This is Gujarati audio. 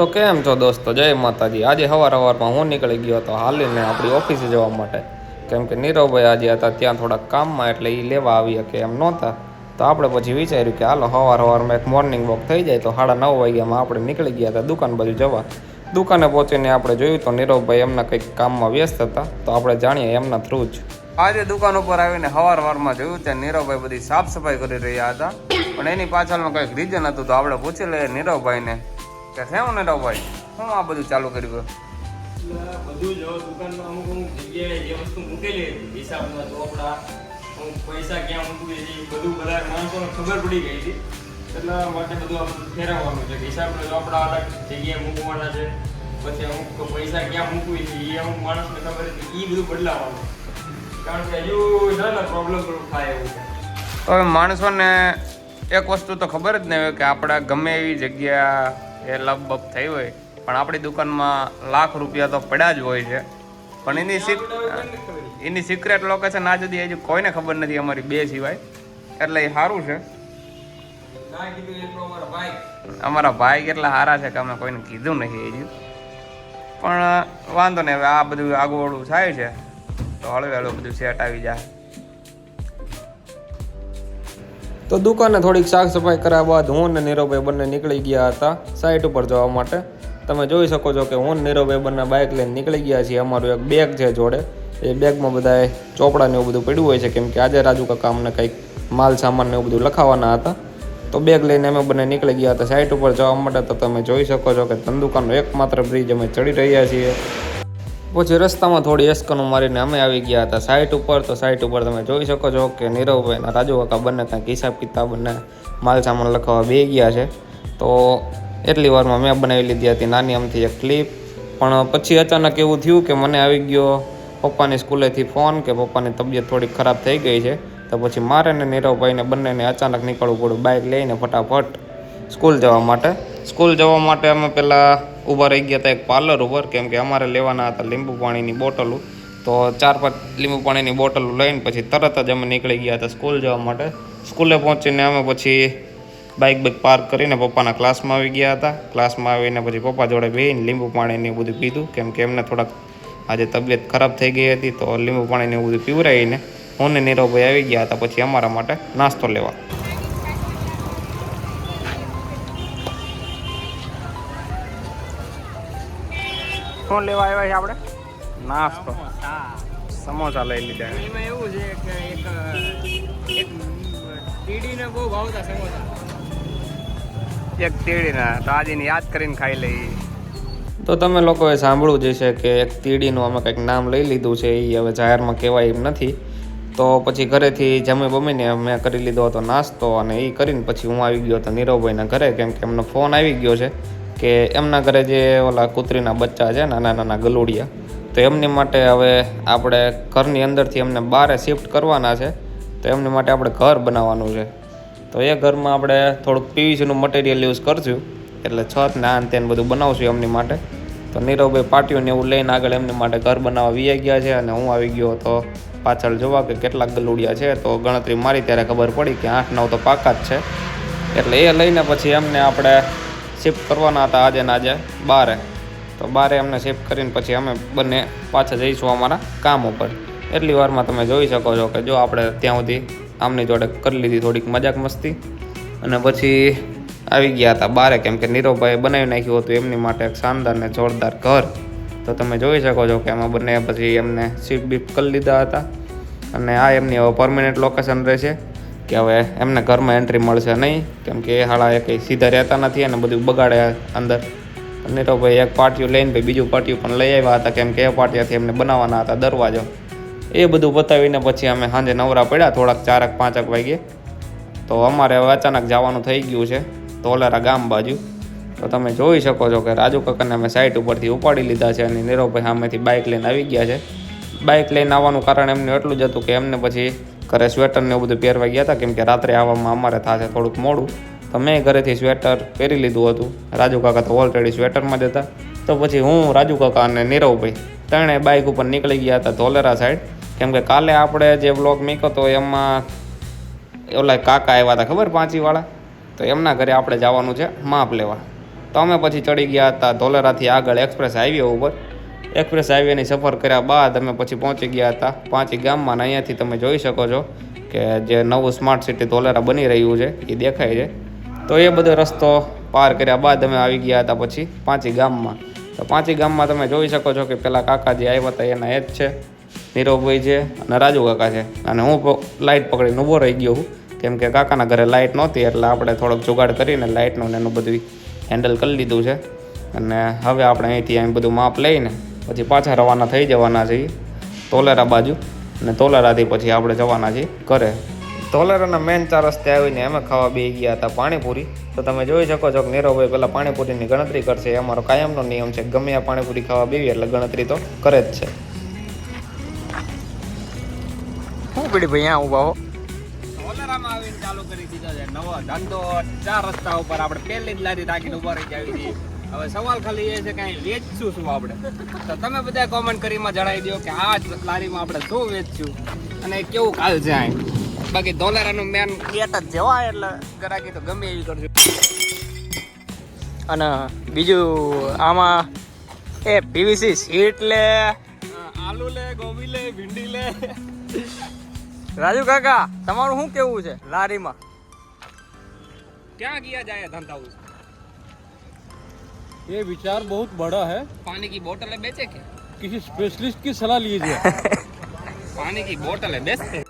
તો કેમ છો દોસ્તો? જય માતાજી. આજે સવાર સવારમાં હું નીકળી ગયો હતો હાલીને આપણી ઓફિસે જવા માટે. કેમ કે નીરવભાઈ આજે હતા ત્યાં થોડાક કામમાં, એટલે એ લેવા આવ્યા કે એમ નહોતા. તો આપણે પછી વિચાર્યું કે હાલો સવાર સવારમાં એક મોર્નિંગ વોક થઈ જાય તો સાડા નવ વાગ્યામાં આપણે નીકળી ગયા હતા દુકાન બાજુ જવા. દુકાને પહોંચીને આપણે જોયું તો નીરવભાઈ એમના કંઈક કામમાં વ્યસ્ત હતા. તો આપણે જાણીએ એમના થ્રુ જ. આજે દુકાન ઉપર આવીને સવાર સવારમાં જોયું ત્યાં નીરવભાઈ બધી સાફ સફાઈ કરી રહ્યા હતા. પણ એની પાછળનું કંઈક રીઝન હતું તો આપણે પૂછી લઈએ નીરવભાઈને. કે શેમ ભાઈ શું આ બધું ચાલુ કર્યું બધું જ દુકાનમાં અમુક અમુક જગ્યાએ જે વસ્તુ મૂકેલી હતી હિસાબના ચોપડા અમુક પૈસા ક્યાં મૂકવી છે એ બધું બધા માણસોને ખબર પડી ગઈ હતી. એટલા માટે બધું આ બધું ફેરવવાનું છે હિસાબના ચોપડા અલગ જગ્યાએ મૂકવાના છે પછી અમુક પૈસા ક્યાં મૂકવી છે એ અમુક માણસને ખબર હતી એ બધું બદલાવાનું કારણ કે હજુ ના ને પ્રોબ્લેમ થાય એવું છે. હવે માણસોને એક વસ્તુ તો ખબર જ નહીં હોય કે આપણા ગમે એવી જગ્યા એ લબબબ થઈ હોય. પણ આપણી દુકાનમાં લાખ રૂપિયા તો પડ્યા જ હોય છે. પણ એની એની સિક્રેટ લોકેશન આ સુધી હજુ કોઈને ખબર નથી અમારી બે સિવાય. એટલે એ સારું છે. અમારા ભાઈ કેટલા સારા છે કે અમે કોઈને કીધું નથી હજુ. પણ વાંધો નહીં, હવે આ બધું આગુવાળું થાય છે. તો હળવે હળવે બધું સેટ આવી જાય. તો દુકાને થોડીક સાફ સફાઈ કર્યા બાદ હું અને નીરવભાઈ બંને નીકળી ગયા હતા સાઈટ ઉપર જવા માટે. તમે જોઈ શકો છો કે હું નીરવભાઈ બંને બાઇક લઈને નીકળી ગયા છીએ. અમારું એક બેગ છે જોડે. એ બેગમાં બધાએ ચોપડા ને એવું બધું પડ્યું હોય છે, કેમ કે આજે રાજુ કાકા અમને કંઈક માલ સામાન એવું બધું લખાવાના હતા. તો બેગ લઈને અમે બંને નીકળી ગયા હતા સાઈટ ઉપર જવા માટે. તો તમે જોઈ શકો છો કે ધંધુકાનો એકમાત્ર બ્રિજ અમે ચડી રહ્યા છીએ. પછી રસ્તામાં થોડી એસ્કનો મારીને અમે આવી ગયા હતા સાઇટ ઉપર. તો સાઇટ ઉપર તમે જોઈ શકો છો કે નીરવભાઈ અને રાજુ કાકા બંને કાંઈક હિસાબ કિતાબ અને માલ સામાન લખાવવા બે ગયા છે. તો એટલી વારમાં મેં બનાવી લીધી હતી નાની અમથી એક ક્લિપ પણ પછી અચાનક એવું થયું કે મને આવી ગયો પપ્પાની સ્કૂલેથી ફોન કે પપ્પાની તબિયત થોડી ખરાબ થઈ ગઈ છે. તો પછી મારે ને નીરવભાઈને બંનેને અચાનક નીકળવું પડ્યું બાઇક લઈને ફટાફટ સ્કૂલ જવા માટે. સ્કૂલ જવા માટે અમે પહેલાં ઊભા રહી ગયા હતા એક પાર્લર ઉપર, કેમ કે અમારે લેવાના હતા લીંબુ પાણીની બોટલો. તો ચાર પાંચ લીંબુ પાણીની બોટલો લઈને પછી તરત જ અમે નીકળી ગયા હતા સ્કૂલ જવા માટે. સ્કૂલે પહોંચીને અમે પછી બાઇક બાઇક પાર્ક કરીને પપ્પાના ક્લાસમાં આવી ગયા હતા. ક્લાસમાં આવીને પછી પપ્પા જોડે બેહીને લીંબુ પાણીને બધું પીધું, કેમ કે એમને થોડાક આજે તબિયત ખરાબ થઈ ગઈ હતી, તો લીંબુ પાણીને એવું બધું પીવરાવીને હું ને નીરવભાઈ આવી ગયા હતા, પછી અમારા માટે નાસ્તો લેવા. શું લેવા આવ્યા છે આપણે? નાસ્તો. સમોસા લઈ લીધા એમાં એવું છે કે એક એક ટીડીને બહુ ભાવતા સમોસા. એક તીડીના તો યાદ કરીને ખાઈ લઈ તો તમે લોકોએ સાંભળવું જ છે કે એક તીડીનું અમે કંઈક નામ લઈ લીધું છે એ હવે જાહેરમાં કહેવાય એમ નથી. તો પછી ઘરેથી જમી બમીને મેં કરી લીધો હતો નાસ્તો અને એ કરીને પછી હું આવી ગયો હતો નીરવભાઈના ઘરે કેમ કે એમનો ફોન આવી ગયો છે. કે એમના ઘરે જે ઓલા કૂતરીના બચ્ચા છે નાના નાના ગલુડિયા, તો એમની માટે હવે આપણે ઘરની અંદરથી એમને બહાર શિફ્ટ કરવાના છે, તો એમની માટે આપણે ઘર બનાવવાનું છે. તો એ ઘરમાં આપણે થોડુંક પીવીસીનું મટીરિયલ યુઝ કરશું, એટલે છત ને આન તેન બધું બનાવશું એમની માટે. તો નીરવભાઈ પાટીઓને એવું લઈને આગળ એમની માટે ઘર બનાવવા વી ગયા છે અને હું આવી ગયો તો પાછળ જોવા કે કેટલાક ગલુડિયા છે, તો ગણતરી મારી ત્યારે ખબર પડી કે આઠ નવ તો પાકા જ છે. એટલે એ લઈને પછી એમને આપણે શિફ્ટ કરવાના હતા આજે ને આજે બારે. તો બારે એમને શિફ્ટ કરીને પછી અમે બંને પાછા જઈશું અમારા કામ ઉપર. એટલી વારમાં તમે જોઈ શકો છો કે જો આપણે ત્યાં સુધી આમની જોડે કરી લીધી થોડીક મજાક મસ્તી. અને પછી આવી ગયા હતા બારે કેમ કે નીરવભાઈએ બનાવી નાખ્યું હતું એમની માટે એક શાનદાર ને જોરદાર ઘર. તો તમે જોઈ શકો છો કે એમાં બંને પછી એમને શિફ્ટ બીફ કરી લીધા હતા. અને આ એમની હવે પરમેનન્ટ લોકેશન રહેશે. કે હવે એમને ઘરમાં એન્ટ્રી મળશે નહીં. કેમ કે એ હાળા એ કંઈ સીધા રહેતા નથી અને બધું બગાડે અંદર. નીરવભાઈ એક પાટિયું લઈને ભાઈ બીજું પાટિયું પણ લઈ આવ્યા હતા. કેમ કે એ પાટિયાથી એમને બનાવવાના હતા દરવાજો. એ બધું બતાવીને પછી અમે સાંજે નવરા પડ્યા, થોડાક ચારક પાંચક વાગે. તો અમારે હવે અચાનક જવાનું થઈ ગયું છે, ધોલેરા ગામ બાજુ. તો તમે જોઈ શકો છો કે રાજુ કાકાને અમે સાઈટ ઉપરથી ઉપાડી લીધા છે અને નીરવભાઈ સામેથી બાઇક લઈને આવી ગયા છે. બાઇક લઈને આવવાનું કારણ એમને એટલું જ હતું કે એમને પછી ઘરે સ્વેટર ને એવું બધું પહેરવા ગયા હતા, કેમ કે રાત્રે આવવામાં અમારે થશે થોડુંક મોડું, તો મેં ઘરેથી સ્વેટર પહેરી લીધું હતું. રાજુ કાકા તો ઓલરેડી સ્વેટરમાં જ હતા. તો પછી હું, રાજુ કાકા અને નીરવભાઈ ત્રણે બાઇક ઉપર નીકળી ગયા હતા ધોલેરા સાઈડ કેમ કે કાલે આપણે જે બ્લોગ મૂક્યો હતો એમાં ઓલા કાકા આવ્યા હતા, ખબર પાંચીવાળા? તો એમના ઘરે આપણે જવાનું છે, માપ લેવા. તો અમે પછી ચડી ગયા હતા ધોલેરાથી આગળ એક્સપ્રેસ હાઈવે ઉપર. એક્સપ્રેસ હાઈવેની સફર કર્યા બાદ અમે પછી પહોંચી ગયા હતા. પાંચી ગામમાં અને અહીંયાથી તમે જોઈ શકો છો કે જે નવું સ્માર્ટ સિટી ધોલેરા બની રહ્યું છે, એ દેખાય છે. તો એ બધો રસ્તો પાર કર્યા બાદ અમે આવી ગયા હતા પછી પાંચી ગામમાં. તો પાંચી ગામમાં તમે જોઈ શકો છો કે પેલા કાકા જે આવ્યા હતા, એના એ જ છે, નીરવભાઈ છે અને રાજુ કાકા છે. અને હું લાઇટ પકડીને ઊભો રહી ગયો હું કેમ કે કાકાના ઘરે લાઇટ નહોતી, એટલે આપણે થોડોક જુગાડ કરીને લાઇટનું ને એનું બધું હેન્ડલ કરી લીધું છે. અને હવે આપણે અહીંથી અહીં બધું માપ લઈને પછી પાછા રવાના થઈ જવાના છીએ તોલેરા બાજુ અને તોલેરાથી પછી આપણે જવાના છીએ ઘરે. તોલેરાના મેન ચાર રસ્તે આવીને અમે ખાવા બે ગયા હતા પાણીપુરી. તો તમે જોઈ શકો છો કે નીરવભાઈ પહેલાં પાણીપુરીની ગણતરી કરશે. એ અમારો કાયમનો નિયમ છે ગમે આ પાણીપુરી ખાવા બેવી એટલે ગણતરી તો કરે જ છે. શું પડી ભાઈ અહીંયા ઊભા હો? આવીને ચાલુ કરી દીધો છે. નવો ધંધો ચાર રસ્તા ઉપર આપણે પહેલી જ લારી રાખીને ઊભા રહી જાવી છીએ. હવે સવાલ ખાલી એ છે કે અહીં વેચશું શું આપણે? તો તમે બધા કોમેન્ટ કરીમાં જણાવી દો કે આ જ લારીમાં આપણે શું વેચશું અને કેવું કાલ છે અહીં? બાકી ધોલેરાનું મેન ગેટ જ જવાય એટલે ગરાકી તો ગમે એવી કરજો. અને બીજું આમાં એ પીવીસી સીટ લે આલુ લે ગોબી લે ભીંડી લે. રાજુ કાકા તમારું શું કેવું છે લારીમાં? ક્યાં ગયા જાય ધંધા ये विचार बहुत बड़ा है पानी की बोतल बेचे क्या किसी स्पेशलिस्ट की सलाह लीजिए पानी की बोतल है बेचते